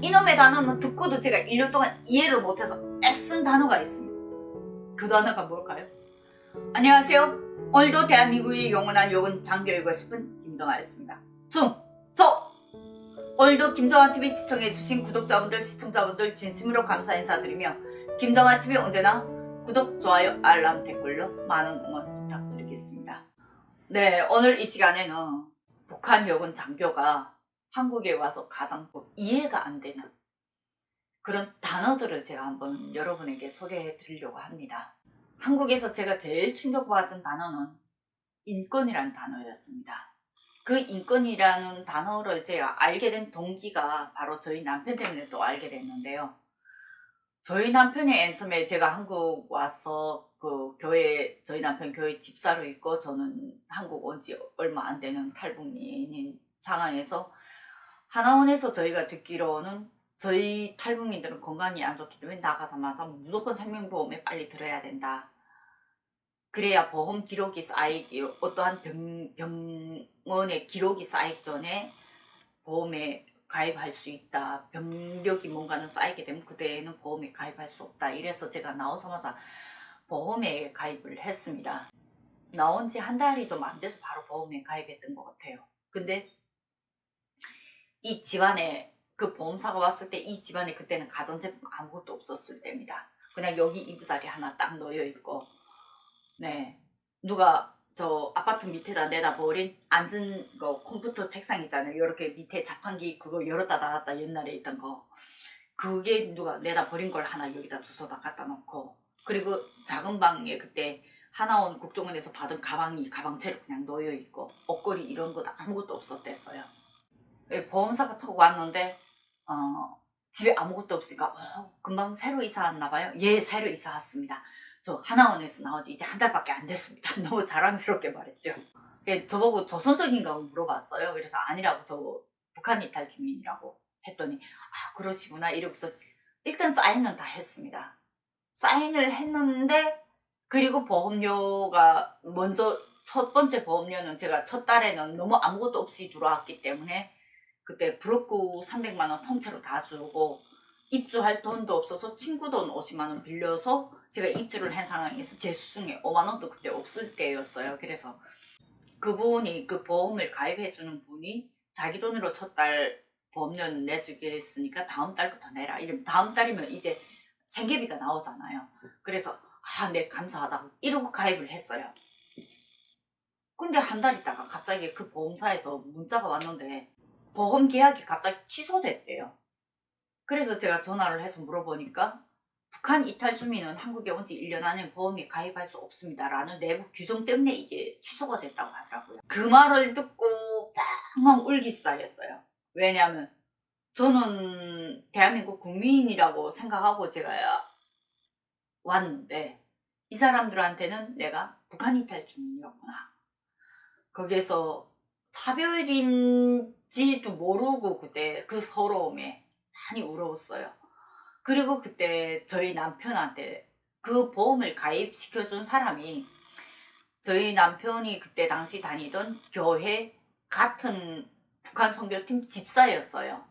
이놈의 단어는 듣고도 제가 1년 동안 이해를 못해서 애쓴 단어가 있습니다. 그 단어가 뭘까요? 안녕하세요. 오늘도 대한민국의 영원한 욕은 장교이고 싶은 김정아였습니다. 충소! 오늘도 김정아TV 시청해주신 구독자분들, 시청자분들 진심으로 감사 인사드리며 김정아TV 언제나 구독, 좋아요, 알람, 댓글로 많은 응원 부탁드리겠습니다. 네, 오늘 이 시간에는 북한 요군 장교가 한국에 와서 가장 이해가 안 되는 그런 단어들을 제가 한번 여러분에게 소개해 드리려고 합니다. 한국에서 제가 제일 충격받은 단어는 인권이라는 단어였습니다. 그 인권이라는 단어를 제가 알게 된 동기가 바로 저희 남편 때문에 또 알게 됐는데요. 저희 남편이 맨 처음에 제가 한국 와서 그 교회, 저희 남편 교회 집사로 있고 저는 한국 온 지 얼마 안 되는 탈북민인 상황에서 하나원에서 저희가 듣기로는 저희 탈북민들은 건강이 안 좋기 때문에 나가자마자 무조건 생명보험에 빨리 들어야 된다. 그래야 보험 기록이 쌓이기, 어떠한 병, 병원의 기록이 쌓이기 전에 보험에 가입할 수 있다. 병력이 뭔가는 쌓이게 되면 그때는 보험에 가입할 수 없다. 이래서 제가 나오자마자 보험에 가입을 했습니다. 나온 지 한 달이 좀 안 돼서 바로 보험에 가입했던 것 같아요. 근데 이 집안에 그 보험사가 왔을 때 이 집안에 그때는 가전제품 아무것도 없었을 때입니다. 그냥 여기 이부자리 하나 딱 놓여 있고, 네 누가 저 아파트 밑에다 내다 버린 앉은 거 컴퓨터 책상 있잖아요. 이렇게 밑에 자판기 그거 열었다 닫았다 옛날에 있던 거, 그게 누가 내다 버린 걸 하나 여기다 주워다 갖다 놓고, 그리고 작은 방에 그때 하나원 국정원에서 받은 가방이 가방채로 그냥 놓여 있고, 옷걸이 이런 거 아무것도 없었댔어요. 예, 보험사가 타고 왔는데 어, 집에 아무것도 없으니까 어, 금방 새로 이사 왔나 봐요. 예, 새로 이사 왔습니다. 저 하나원에서 나온 지 이제 한 달밖에 안 됐습니다. 너무 자랑스럽게 말했죠. 예, 저보고 조선족인가 물어봤어요. 그래서 아니라고 저 북한 이탈 주민이라고 했더니 아 그러시구나 이러고서 일단 사인은 다 했습니다. 사인을 했는데 그리고 보험료가 먼저 첫 번째 보험료는 제가 첫 달에는 너무 아무것도 없이 들어왔기 때문에 그때 부럽고 300만 원 통째로 다 주고 입주할 돈도 없어서 친구 돈 50만 원 빌려서 제가 입주를 한 상황에서 제 수중에 5만 원도 그때 없을 때였어요. 그래서 그분이 그 보험을 가입해 주는 분이 자기 돈으로 첫 달 보험료는 내주겠으니까 다음 달부터 내라. 이러면 다음 달이면 이제 생계비가 나오잖아요. 그래서 아, 네 감사하다고 이러고 가입을 했어요. 근데 한 달 있다가 갑자기 그 보험사에서 문자가 왔는데 보험 계약이 갑자기 취소됐대요. 그래서 제가 전화를 해서 물어보니까 북한 이탈 주민은 한국에 온 지 1년 안에 보험에 가입할 수 없습니다 라는 내부 규정 때문에 이게 취소가 됐다고 하더라고요. 그 말을 듣고 팡팡 울기 시작했어요. 왜냐하면 저는 대한민국 국민이라고 생각하고 제가 왔는데 이 사람들한테는 내가 북한 이탈 주민이었구나. 거기에서 차별인 지도 모르고 그때 그 서러움에 많이 울었어요. 그리고 그때 저희 남편한테 그 보험을 가입시켜준 사람이 저희 남편이 그때 당시 다니던 교회 같은 북한 선교팀 집사였어요.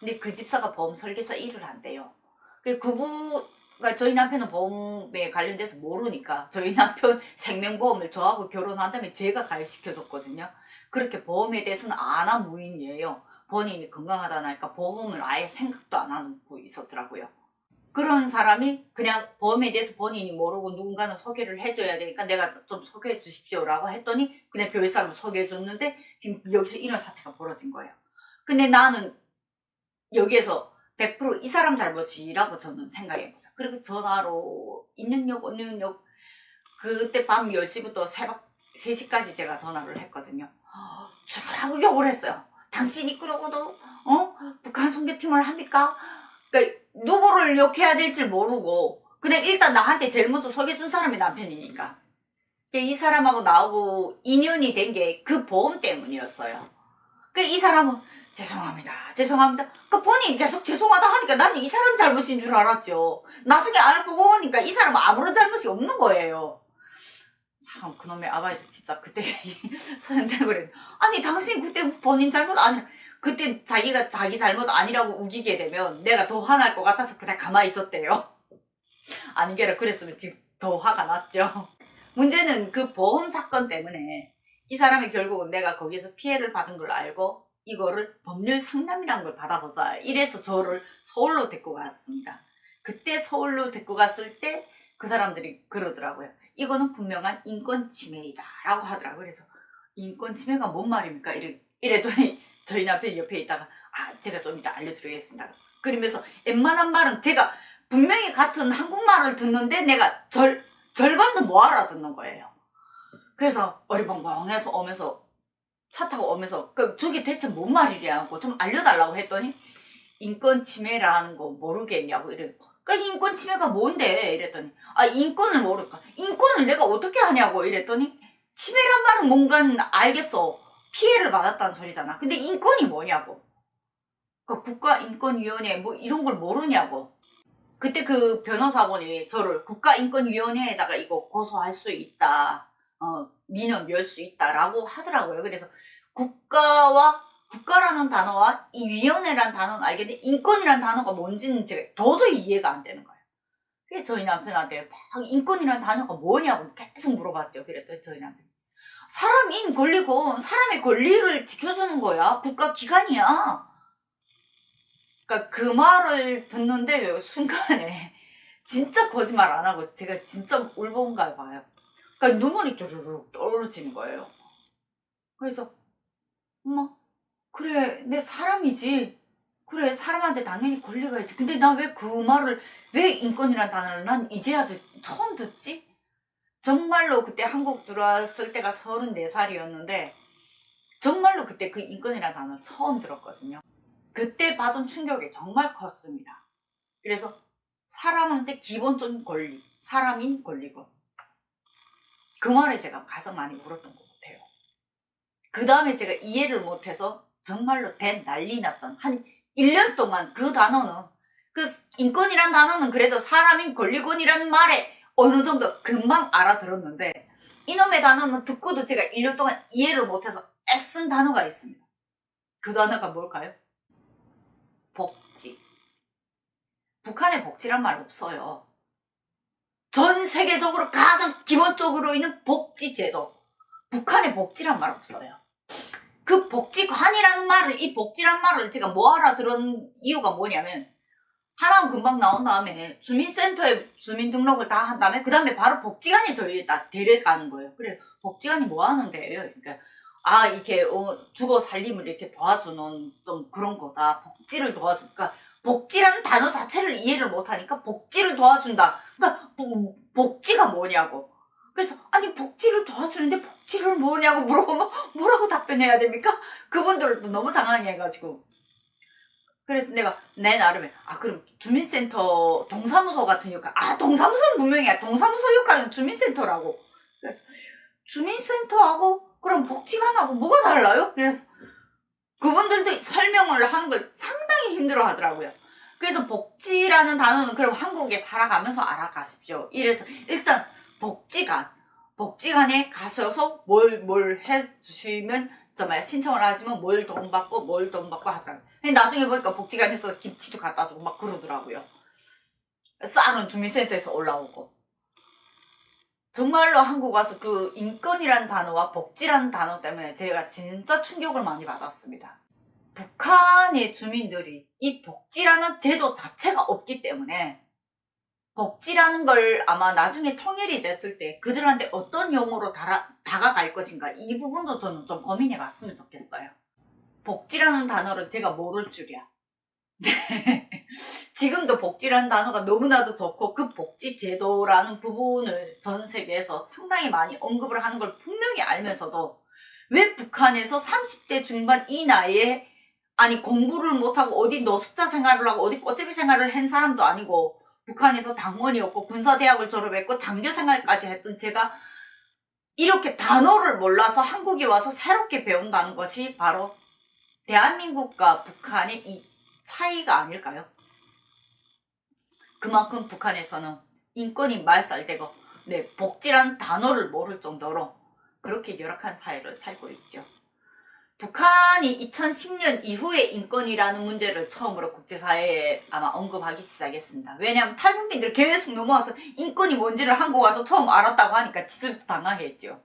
근데 그 집사가 보험 설계사 일을 한대요. 그 그분, 그러니까 저희 남편은 보험에 관련돼서 모르니까 저희 남편 생명보험을 저하고 결혼한 다음에 제가 가입시켜줬거든요. 그렇게 보험에 대해서는 안한 무인이에요. 본인이 건강하다 나니까 보험을 아예 생각도 안 하고 있었더라고요. 그런 사람이 그냥 보험에 대해서 본인이 모르고 누군가는 소개를 해줘야 되니까 내가 좀 소개해 주십시오라고 했더니 그냥 교회 사람 소개해 줬는데 지금 여기서 이런 사태가 벌어진 거예요. 근데 나는 여기에서 100%이 사람 잘못이라고 저는 생각한 거죠. 그리고 전화로 있는역, 없는역 그때 밤 10시부터 새벽 3시까지 제가 전화를 했거든요. 죽으라고 욕을 했어요. 당신이 그러고도 어 북한 선교팀을 합니까? 그러니까 누구를 욕해야 될지 모르고 그냥 일단 나한테 제일 먼저 소개준 사람이 남편이니까 이 사람하고 나하고 인연이 된 게 그 보험 때문이었어요. 그이 사람은 죄송합니다, 죄송합니다. 그 본인이 계속 죄송하다 하니까 나는 이 사람 잘못인 줄 알았죠. 나중에 알고 보니까 이 사람은 아무런 잘못이 없는 거예요. 참 그놈의 아바이트 진짜 그때 선생님 그래 아니 당신 그때 본인 잘못 아니 그때 자기가 자기 잘못 아니라고 우기게 되면 내가 더 화날 것 같아서 그냥 가만히 있었대요. 아니게라 그랬으면 지금 더 화가 났죠. 문제는 그 보험 사건 때문에 이 사람이 결국은 내가 거기에서 피해를 받은 걸 알고 이거를 법률 상담이라는 걸 받아보자. 이래서 저를 서울로 데리고 갔습니다. 그때 서울로 데리고 갔을 때 그 사람들이 그러더라고요. 이거는 분명한 인권 침해이다. 라고 하더라고요. 그래서 인권 침해가 뭔 말입니까? 이래, 이랬더니 저희 남편이 옆에 있다가 아 제가 좀 이따 알려드리겠습니다. 그러면서 웬만한 말은 제가 분명히 같은 한국말을 듣는데 내가 절, 절반도 못 알아듣는 거예요. 그래서 어리벙벙해서 오면서 차 타고 오면서 그 저게 대체 뭔 말이냐고 좀 알려달라고 했더니 인권 침해라는 거 모르겠냐고 이래. 그러니까 인권 침해가 뭔데? 이랬더니 아 인권을 모를까. 인권을 내가 어떻게 하냐고 이랬더니 침해란 말은 뭔가 알겠어. 피해를 받았다는 소리잖아. 근데 인권이 뭐냐고. 그 국가인권위원회 뭐 이런 걸 모르냐고. 그때 그 변호사분이 저를 국가인권위원회에다가 이거 고소할 수 있다 어 민원 열수 있다라고 하더라고요. 그래서 국가와 국가라는 단어와 이 위원회라는 단어는 알겠는데 인권이라는 단어가 뭔지는 제가 도저히 이해가 안 되는 거예요. 그래서 저희 남편한테 막 인권이라는 단어가 뭐냐고 계속 물어봤죠. 그랬더니 저희 남편이 사람인 권리고 사람의 권리를 지켜주는 거야. 국가 기관이야. 그러니까 그 말을 듣는데 순간에 진짜 거짓말 안 하고 제가 진짜 울본가 봐요. 그러니까 눈물이 쭈르륵 떨어지는 거예요. 그래서 엄마 그래 내 사람이지. 그래 사람한테 당연히 권리가 있지. 근데 나 왜 그 말을 왜 인권이란 단어를 난 이제야 듣, 처음 듣지? 정말로 그때 한국 들어왔을 때가 34살이었는데 정말로 그때 그 인권이란 단어 처음 들었거든요. 그때 받은 충격이 정말 컸습니다. 그래서 사람한테 기본적인 권리 사람인 권리고 그 말에 제가 가장 많이 울었던 것 같아요. 그 다음에 제가 이해를 못해서 정말로 대 난리 났던 한 1년 동안 그 단어는 그 인권이란 단어는 그래도 사람인 권리권이라는 말에 어느 정도 금방 알아들었는데 이놈의 단어는 듣고도 제가 1년 동안 이해를 못해서 애쓴 단어가 있습니다. 그 단어가 뭘까요? 복지. 북한에 복지란 말 없어요. 전 세계적으로 가장 기본적으로 있는 복지 제도. 북한에 복지란 말 없어요. 그 복지관이라는 말을 이 복지란 말을 제가 뭐 알아들은 이유가 뭐냐면 하나는 금방 나온 다음에 주민센터에 주민등록을 다 한 다음에 그 다음에 바로 복지관이 저희 다 데려가는 거예요. 그래 복지관이 뭐 하는 데예요? 그러니까 아 이렇게 어, 주거 살림을 이렇게 도와주는 좀 그런 거다. 복지를 도와주니까 그러니까 복지라는 단어 자체를 이해를 못하니까 복지를 도와준다. 그러니까 복, 복지가 뭐냐고. 그래서 아니 복지를 도와주는데 복 지를 뭐냐고 물어보면 뭐라고 답변해야 됩니까? 그분들도 너무 당황해가지고 그래서 내가 내 나름에 아 그럼 주민센터 동사무소 같은 역할 아 동사무소는 분명히 동사무소 역할은 주민센터라고 그래서 주민센터하고 그럼 복지관하고 뭐가 달라요? 그래서 그분들도 설명을 하는 걸 상당히 힘들어 하더라고요. 그래서 복지라는 단어는 그럼 한국에 살아가면서 알아가십시오. 이래서 일단 복지관, 복지관에 가셔서 뭘, 뭘 해주시면, 정말 신청을 하시면 뭘 도움받고, 뭘 도움받고 하더라고요. 근데 나중에 보니까 복지관에서 김치도 갖다 주고 막 그러더라고요. 쌀은 주민센터에서 올라오고. 정말로 한국 와서 그 인권이라는 단어와 복지라는 단어 때문에 제가 진짜 충격을 많이 받았습니다. 북한의 주민들이 이 복지라는 제도 자체가 없기 때문에 복지라는 걸 아마 나중에 통일이 됐을 때 그들한테 어떤 용어로 달아, 다가갈 것인가 이 부분도 저는 좀 고민해 봤으면 좋겠어요. 복지라는 단어를 제가 모를 줄이야. 네. 지금도 복지라는 단어가 너무나도 좋고 그 복지 제도라는 부분을 전 세계에서 상당히 많이 언급을 하는 걸 분명히 알면서도 왜 북한에서 30대 중반 이 나이에 아니 공부를 못하고 어디 노숙자 생활을 하고 어디 꽃제비 생활을 한 사람도 아니고 북한에서 당원이었고 군사대학을 졸업했고 장교 생활까지 했던 제가 이렇게 단어를 몰라서 한국에 와서 새롭게 배운다는 것이 바로 대한민국과 북한의 이 차이가 아닐까요? 그만큼 북한에서는 인권이 말살되고 네, 복지란 단어를 모를 정도로 그렇게 열악한 사회를 살고 있죠. 북한이 2010년 이후에 인권이라는 문제를 처음으로 국제사회에 아마 언급하기 시작했습니다. 왜냐하면 탈북민들 계속 넘어와서 인권이 뭔지를 한국 와서 처음 알았다고 하니까 지들도 당황했죠.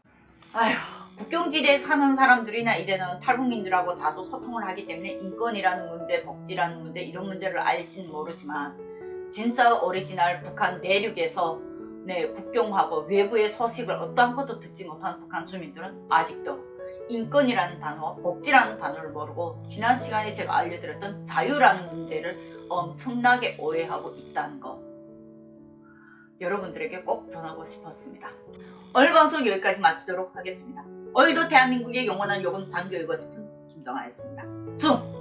아휴, 국경지대에 사는 사람들이나 이제는 탈북민들하고 자주 소통을 하기 때문에 인권이라는 문제, 복지라는 문제, 이런 문제를 알지는 모르지만 진짜 오리지널 북한 내륙에서 네, 국경하고 외부의 소식을 어떠한 것도 듣지 못한 북한 주민들은 아직도 인권이라는 단어, 복지라는 단어를 모르고 지난 시간에 제가 알려드렸던 자유라는 문제를 엄청나게 오해하고 있다는 거 여러분들에게 꼭 전하고 싶었습니다. 오늘 방송 여기까지 마치도록 하겠습니다. 오늘도 대한민국의 영원한 욕은 장교이고 싶은 김정아였습니다. 중!